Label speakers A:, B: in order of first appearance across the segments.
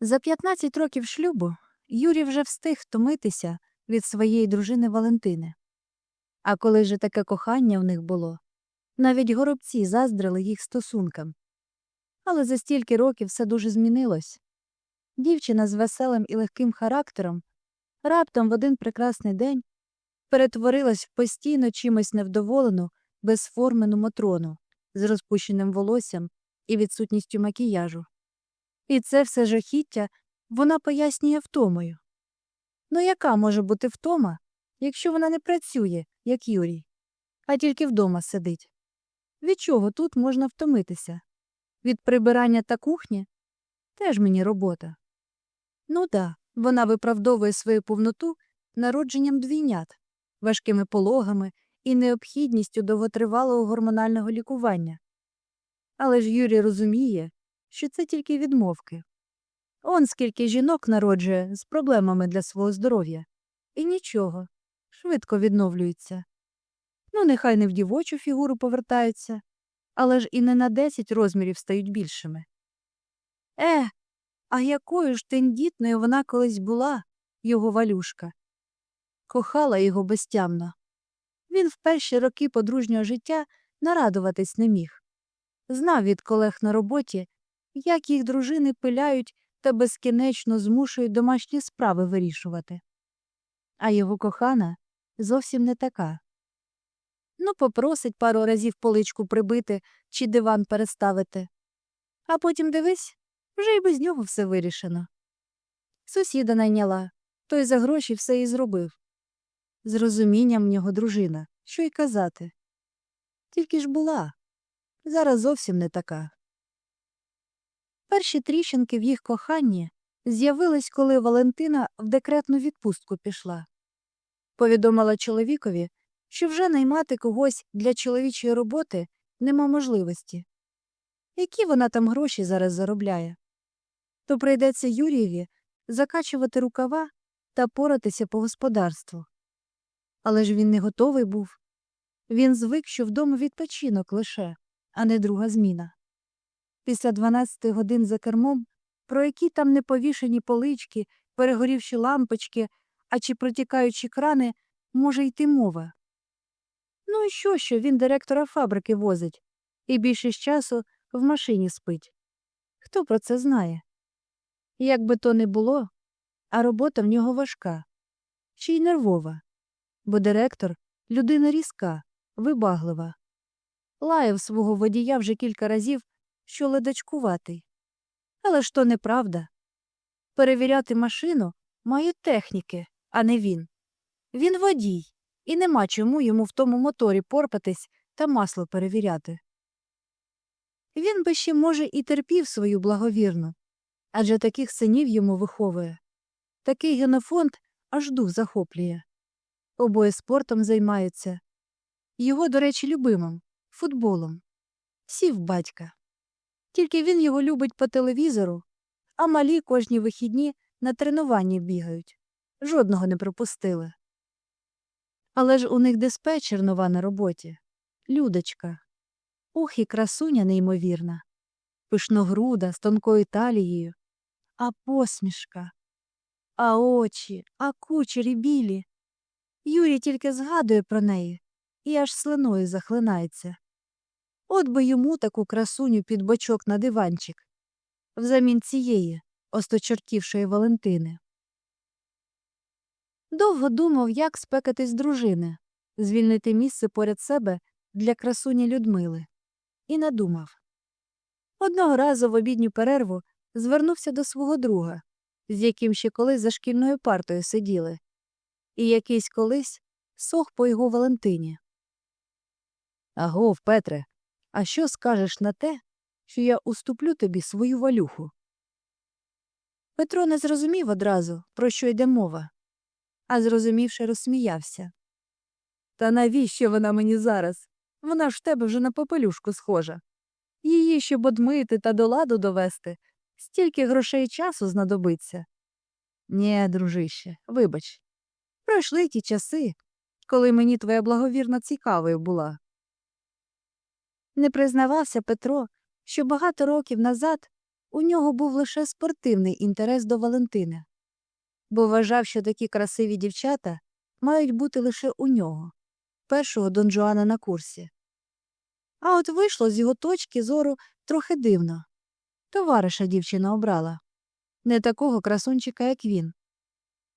A: За 15 років шлюбу Юрій вже встиг втомитися від своєї дружини Валентини. А коли же таке кохання в них було, навіть горобці заздрили їх стосункам. Але за стільки років все дуже змінилось. Дівчина з веселим і легким характером раптом в один прекрасний день перетворилась в постійно чимось невдоволену, безформену Матрону з розпущеним волоссям і відсутністю макіяжу. І це все жахіття вона пояснює втомою. Ну яка може бути втома, якщо вона не працює, як Юрій, а тільки вдома сидить? Від чого тут можна втомитися? Від прибирання та кухні? Теж мені робота. Ну да, вона виправдовує свою повноту народженням двійнят, важкими пологами і необхідністю довготривалого гормонального лікування. Але ж Юрій розуміє, що це тільки відмовки. Он скільки жінок народжує з проблемами для свого здоров'я. І нічого, швидко відновлюються. Ну, нехай не в дівочу фігуру повертаються, але ж і не на 10 розмірів стають більшими. Е, а якою ж тендітною вона колись була, його валюшка. Кохала його безтямно. Він в перші роки подружнього життя нарадуватись не міг. Знав від колег на роботі, як їх дружини пиляють та безкінечно змушують домашні справи вирішувати. А його кохана зовсім не така. Ну, попросить пару разів поличку прибити чи диван переставити. А потім дивись, вже й без нього все вирішено. Сусіда найняла, той за гроші все і зробив. З розумінням нього дружина, що й казати. Тільки ж була, зараз зовсім не така. Перші тріщинки в їх коханні з'явились, коли Валентина в декретну відпустку пішла. Повідомила чоловікові, що вже наймати когось для чоловічої роботи нема можливості. Які вона там гроші зараз заробляє? То прийдеться Юрієві закачувати рукава та поратися по господарству. Але ж він не готовий був. Він звик, що вдома відпочинок лише, а не друга зміна. Після 12 годин за кермом, про які там не повішені полички, перегорівші лампочки, а чи протікаючі крани, може йти мова. Ну і що, що він директора фабрики возить, і більшість часу в машині спить. Хто про це знає? Як би то не було, а робота в нього важка, ще й нервова, бо директор людина різка, вибаглива. Лаяв свого водія вже кілька разів, що ледачкуватий. Але ж то неправда. Перевіряти машину мають техніки, а не він. Він водій, і нема чому йому в тому моторі порпатись та масло перевіряти. Він би ще, може, і терпів свою благовірну, адже таких синів йому виховує. Такий генофонд аж дух захоплює. Обоє спортом займаються. Його, до речі, любимим футболом. Сів батька. Тільки він його любить по телевізору, а малі кожні вихідні на тренуванні бігають. Жодного не пропустили. Але ж у них диспетчер нова на роботі. Людочка. Ух, і красуня неймовірна. Пишногруда, з тонкою талією. А посмішка. А очі, а кучері білі. Юрій тільки згадує про неї і аж слиною захлинається. От би йому таку красуню під бочок на диванчик, взамін цієї, осточортівшої Валентини. Довго думав, як спекатись дружини, звільнити місце поряд себе для красуні Людмили, і надумав. Одного разу в обідню перерву звернувся до свого друга, з яким ще колись за шкільною партою сиділи, і якийсь колись сох по його Валентині. Агов, Петре, а що скажеш на те, що я уступлю тобі свою валюху? Петро не зрозумів одразу, про що йде мова, а зрозумівши, розсміявся. Та навіщо вона мені зараз? Вона ж в тебе вже на попелюшку схожа. Її, щоб одмити та до ладу довести, стільки грошей і часу знадобиться. Нє, дружище, вибач. Пройшли ті часи, коли мені твоя благовірна цікавою була. Не признавався Петро, що багато років назад у нього був лише спортивний інтерес до Валентини, бо вважав, що такі красиві дівчата мають бути лише у нього, першого Дон Жуана на курсі. А от вийшло з його точки зору трохи дивно. Товариша дівчина обрала не такого красунчика, як він.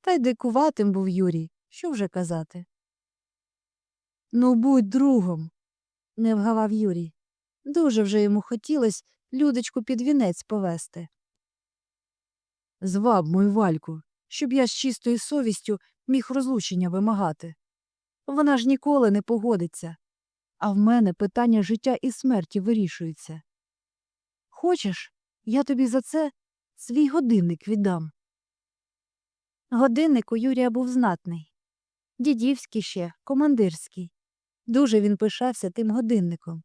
A: Та й дикуватим був Юрій, що вже казати. Ну, будь другом, не вгавав Юрій. Дуже вже йому хотілось Людочку під вінець повести. Зваб мою вальку, щоб я з чистою совістю міг розлучення вимагати. Вона ж ніколи не погодиться, а в мене питання життя і смерті вирішується. Хочеш, я тобі за це свій годинник віддам. Годинник у Юрія був знатний. Дідівський ще, командирський. Дуже він пишався тим годинником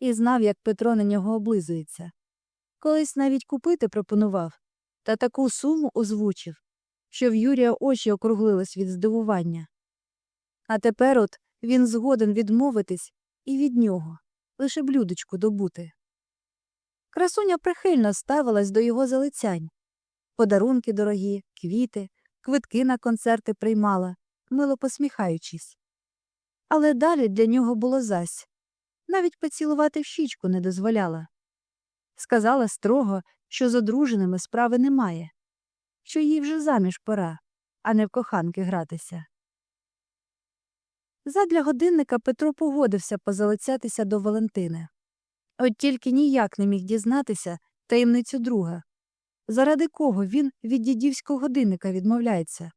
A: і знав, як Петро на нього облизується. Колись навіть купити пропонував, та таку суму озвучив, що в Юрія очі округлились від здивування. А тепер от він згоден відмовитись і від нього, лише блюдечку добути. Красуня прихильно ставилась до його залицянь. Подарунки дорогі, квіти, квитки на концерти приймала, мило посміхаючись. Але далі для нього було зась навіть поцілувати в щічку не дозволяла. Сказала строго, що з одруженими справи немає, що їй вже заміж пора, а не в коханки гратися. Задля годинника Петро погодився позалицятися до Валентини. От тільки ніяк не міг дізнатися таємницю друга. Заради кого він від дідівського годинника відмовляється?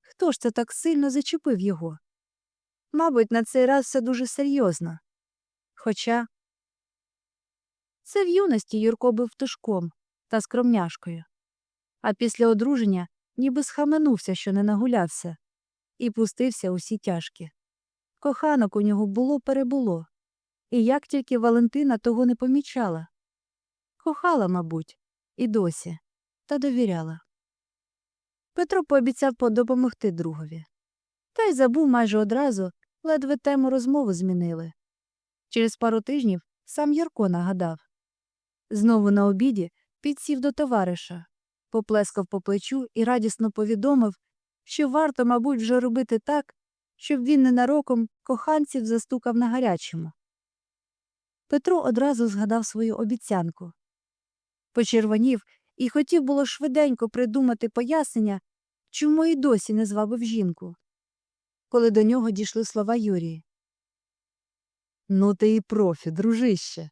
A: Хто ж це так сильно зачепив його? Мабуть, на цей раз все дуже серйозно. Хоча це в юності Юрко був тишком та скромняшкою, а після одруження ніби схаменувся, що не нагулявся, і пустився усі тяжкі. Коханок у нього було перебуло, і як тільки Валентина того не помічала. Кохала, мабуть, і досі, та довіряла. Петро пообіцяв подопомогти другові. Та й забув майже одразу, ледве тему розмови змінили. Через пару тижнів сам Ярко нагадав. Знову на обіді підсів до товариша, поплескав по плечу і радісно повідомив, що варто, мабуть, вже робити так, щоб він ненароком коханців застукав на гарячому. Петро одразу згадав свою обіцянку. Почервонів і хотів було швиденько придумати пояснення, чому й досі не звабив жінку. Коли до нього дійшли слова Юрії. Ну, ти і профі, дружище.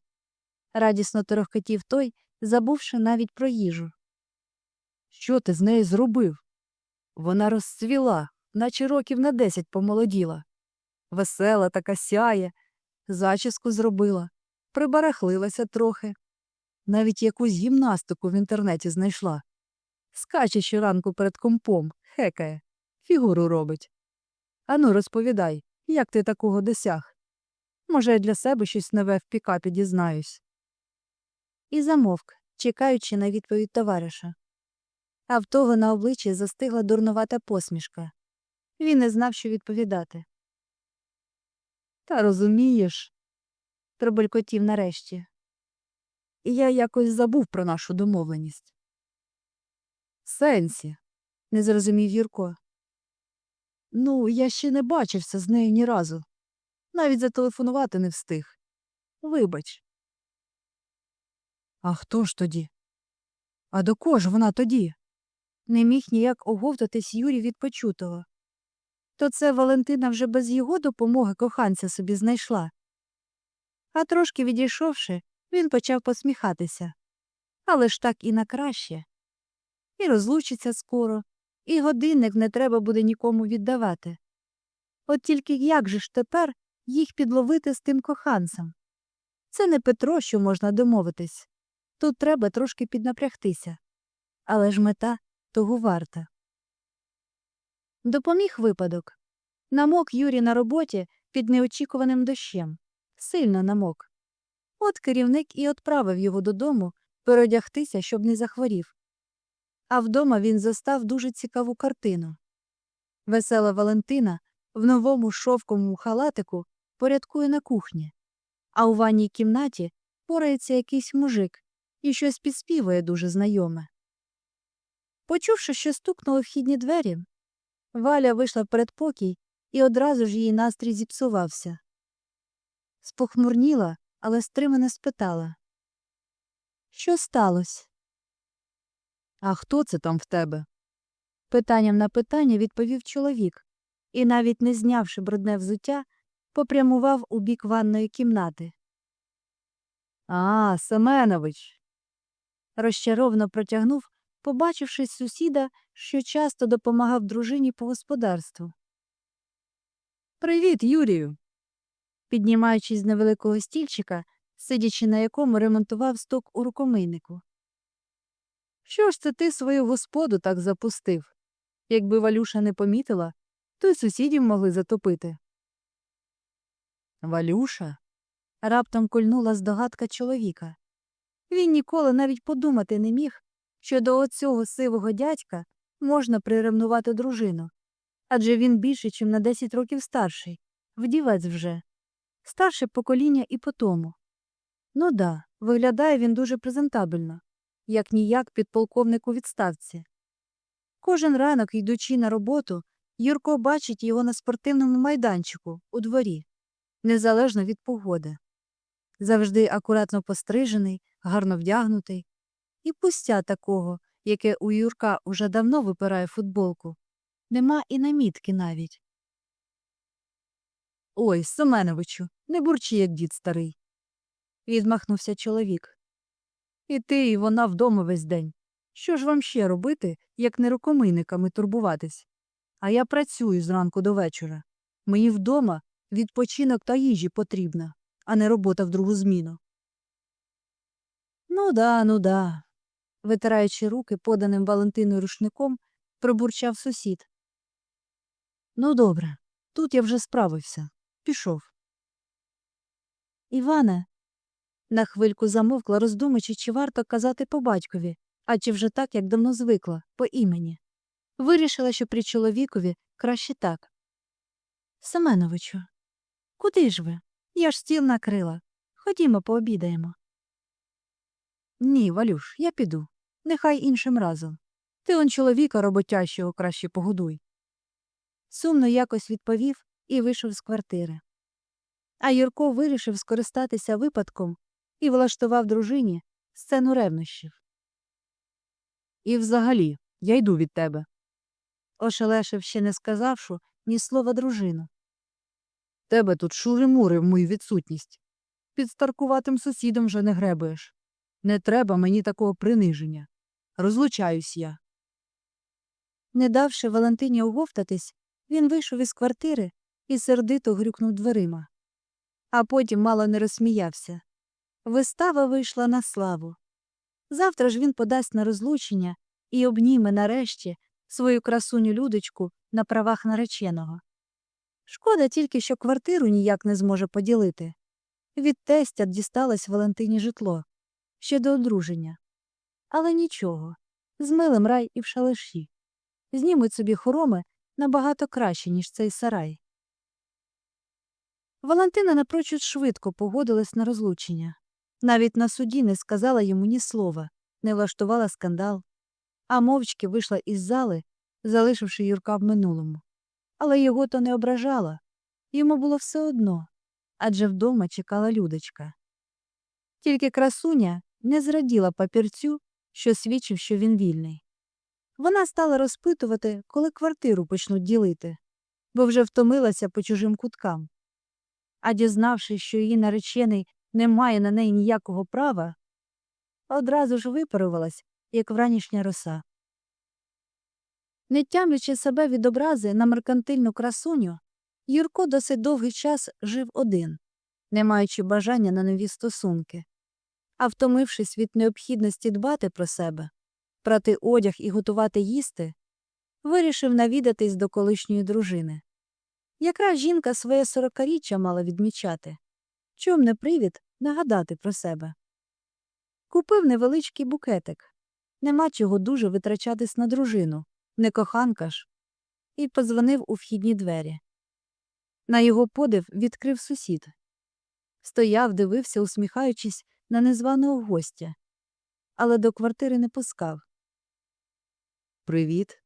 A: радісно торохкотів той, забувши навіть про їжу. Що ти з нею зробив? Вона розцвіла, наче років на десять помолоділа. Весела така сяє, зачіску зробила, прибарахлилася трохи. Навіть якусь гімнастику в інтернеті знайшла. Скаче щоранку перед компом, хекає, фігуру робить. Ану, розповідай, як ти такого досяг? Може, я для себе щось нове в пікапі дізнаюсь. І замовк, чекаючи на відповідь товариша. А в того на обличчі застигла дурнувата посмішка. Він не знав, що відповідати. Та розумієш, пробелькотів нарешті. Я якось забув про нашу домовленість. Сенсі, не зрозумів Юрко. Ну, я ще не бачився з нею ні разу. Навіть зателефонувати не встиг. Вибач. А хто ж тоді? А до кого ж вона тоді? Не міг ніяк оговтатись Юрій від почутого. То це Валентина вже без його допомоги коханця собі знайшла. А трошки відійшовши, він почав посміхатися. Але ж так і на краще. І розлучиться скоро, і годинник не треба буде нікому віддавати. От тільки як же ж тепер їх підловити з тим коханцем? Це не Петро, що можна домовитись. Тут треба трошки піднапрягтися. Але ж мета того варта. Допоміг випадок. Намок Юрій на роботі під неочікуваним дощем. Сильно намок. От керівник і відправив його додому переодягтися, щоб не захворів. А вдома він застав дуже цікаву картину. Весела Валентина в новому шовковому халатику порядкує на кухні, а у ванній кімнаті порається якийсь мужик, і щось підспівує дуже знайоме. Почувши, що стукнули вхідні двері, Валя вийшла в передпокій і одразу ж її настрій зіпсувався. Спохмурніла, але стримано спитала. Що сталося? А хто це там в тебе? Питанням на питання відповів чоловік і, навіть не знявши брудне взуття, попрямував у бік ванної кімнати. А, Семенович. розчаровано протягнув, побачивши сусіда, що часто допомагав дружині по господарству. Привіт, Юрію. Піднімаючись з невеликого стільчика, сидячи на якому ремонтував сток у рукомийнику. Що ж це ти свою господу так запустив? Якби Валюша не помітила, то й сусідів могли затопити. Валюша? раптом кульнула здогадка чоловіка. Він ніколи навіть подумати не міг, що до оцього сивого дядька можна приревнувати дружину. Адже він більше, чим на 10 років старший, вдівець вже, старше покоління і по тому. Ну да, виглядає він дуже презентабельно, як ніяк підполковник у відставці. Кожен ранок, йдучи на роботу, Юрко бачить його на спортивному майданчику у дворі, незалежно від погоди. Завжди акуратно пострижений, гарно вдягнутий, і пустя такого, яке у Юрка уже давно випирає футболку. Нема і намітки навіть. Ой, Семеновичу, не бурчи, як дід старий. Відмахнувся чоловік. І ти, і вона вдома весь день. Що ж вам ще робити, як не рукомийниками турбуватись? А я працюю зранку до вечора. Мені вдома відпочинок та їжі потрібна, а не робота в другу зміну. Ну да, ну да. витираючи руки поданим Валентиною рушником, пробурчав сусід. Ну, добре, тут я вже справився. Пішов. Іване. На хвильку замовкла, роздумуючи, чи варто казати по батькові, а чи вже так, як давно звикла, по імені. Вирішила, що при чоловікові краще так. Семеновичу, куди ж ви? Я ж стіл накрила. Ходімо, пообідаємо. Ні, Валюш, я піду. Нехай іншим разом. Ти он чоловіка роботящого краще погодуй. Сумно якось відповів і вийшов з квартири. А Юрко вирішив скористатися випадком і влаштував дружині сцену ревнощів. І взагалі, я йду від тебе. Ошелешив ще не сказавши ні слова дружину. Тебе тут шури-мури в мою відсутність. Під старкуватим сусідом вже не гребаєш. Не треба мені такого приниження. Розлучаюсь я. Не давши Валентині оговтатись, він вийшов із квартири і сердито грюкнув дверима. А потім мало не розсміявся. Вистава вийшла на славу. Завтра ж він подасть на розлучення і обніме нарешті свою красуню Людочку на правах нареченого. Шкода тільки, що квартиру ніяк не зможе поділити. Від тестя дісталось Валентині житло ще до одруження. Але нічого з милим рай і в шалаші. Знімуть собі хороми набагато краще, ніж цей сарай. Валентина напрочуд швидко погодилась на розлучення. Навіть на суді не сказала йому ні слова, не влаштувала скандал, а мовчки вийшла із зали, залишивши Юрка в минулому. Але його то не ображала. Йому було все одно адже вдома чекала Людочка. Тільки красуня не зраділа папірцю, що свідчив, що він вільний. Вона стала розпитувати, коли квартиру почнуть ділити, бо вже втомилася по чужим куткам. А дізнавшись, що її наречений не має на неї ніякого права, одразу ж випарувалась, як вранішня роса. Не тямлячи себе від образи на меркантильну красуню, Юрко досить довгий час жив один, не маючи бажання на нові стосунки. А втомившись від необхідності дбати про себе, прати одяг і готувати їсти, вирішив навідатись до колишньої дружини. Якраз жінка своє сорокаріччя мала відмічати. Чом не привід нагадати про себе. Купив невеличкий букетик. Нема чого дуже витрачатись на дружину, не коханка ж, і подзвонив у вхідні двері. На його подив відкрив сусід. Стояв, дивився, усміхаючись на незваного гостя. але до квартири не пускав.
B: Привіт.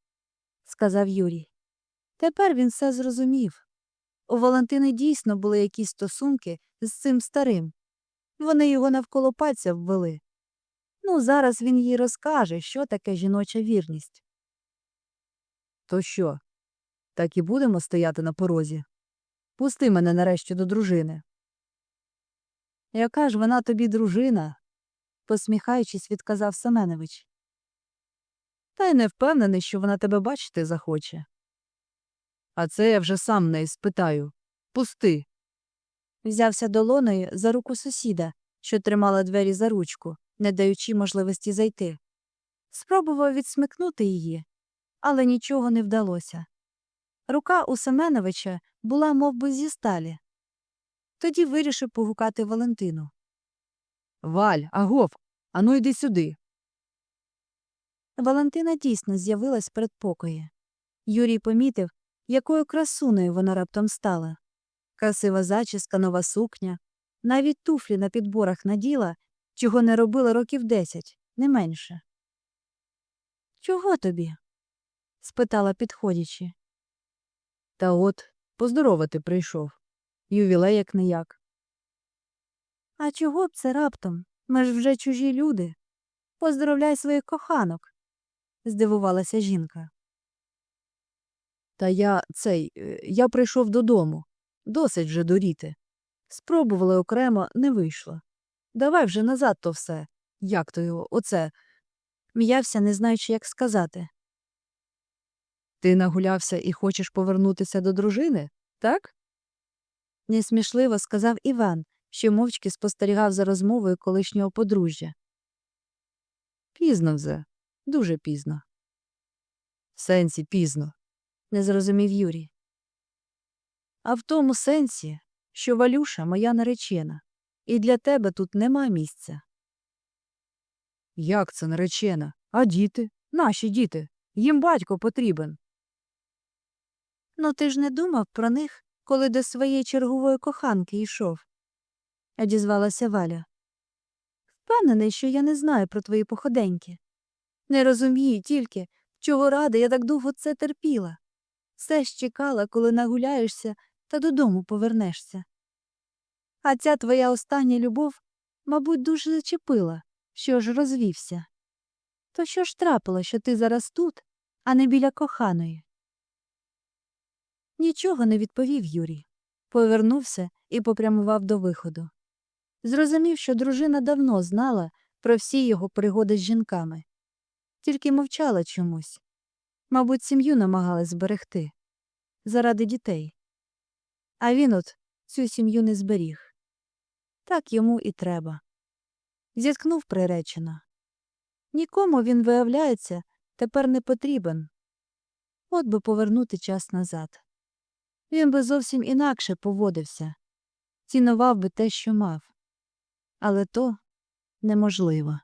A: сказав Юрій. Тепер він все зрозумів. У Валентини дійсно були якісь стосунки з цим старим. Вони його навколо пальця ввели. Ну, зараз він їй розкаже, що таке жіноча вірність.
B: То що? Так і будемо стояти на порозі. Пусти мене нарешті до дружини.
A: Яка ж вона тобі дружина? посміхаючись, відказав Семенович.
B: Та й не впевнений, що вона тебе бачити захоче. А це я вже сам в неї спитаю. Пусти.
A: Взявся долоною за руку сусіда, що тримала двері за ручку, не даючи можливості зайти. Спробував відсмикнути її, але нічого не вдалося. Рука у Семеновича була мов би, зі сталі. Тоді вирішив погукати Валентину.
B: Валь, агов, ану йди сюди.
A: Валентина дійсно з'явилась перед покої. Юрій помітив, якою красуною вона раптом стала. Красива зачіска, нова сукня, навіть туфлі на підборах наділа, чого не робила років десять, не менше. Чого тобі? спитала, підходячи.
B: Та от, поздоровати прийшов. Ювілей як не як.
A: А чого б це раптом? Ми ж вже чужі люди. Поздоровляй своїх коханок, здивувалася жінка.
B: Та я цей, е, я прийшов додому. Досить вже дуріти. Спробували окремо, не вийшло. Давай вже назад то все. Як то його, оце.
A: М'явся, не знаючи, як сказати.
B: Ти нагулявся і хочеш повернутися до дружини, так?
A: Несмішливо сказав Іван, що мовчки спостерігав за розмовою колишнього подружжя.
B: Пізно вже, дуже пізно. В сенсі пізно.
A: не зрозумів Юрій.
B: А в тому сенсі, що Валюша моя наречена, і для тебе тут нема місця. Як це наречена? А діти? Наші діти. Їм батько потрібен.
A: Ну ти ж не думав про них, коли до своєї чергової коханки йшов, одізвалася Валя. Впевнений, що я не знаю про твої походеньки. Не розумію тільки, чого ради я так довго це терпіла. Все ж чекала, коли нагуляєшся та додому повернешся. А ця твоя остання любов, мабуть, дуже зачепила, що ж розвівся. То що ж трапило, що ти зараз тут, а не біля коханої? Нічого не відповів Юрій. Повернувся і попрямував до виходу. Зрозумів, що дружина давно знала про всі його пригоди з жінками, тільки мовчала чомусь. Мабуть, сім'ю намагалась зберегти заради дітей. А він от цю сім'ю не зберіг. Так йому і треба. Зіткнув приречено. Нікому він, виявляється, тепер не потрібен. От би повернути час назад. Він би зовсім інакше поводився, цінував би те, що мав. Але то неможливо.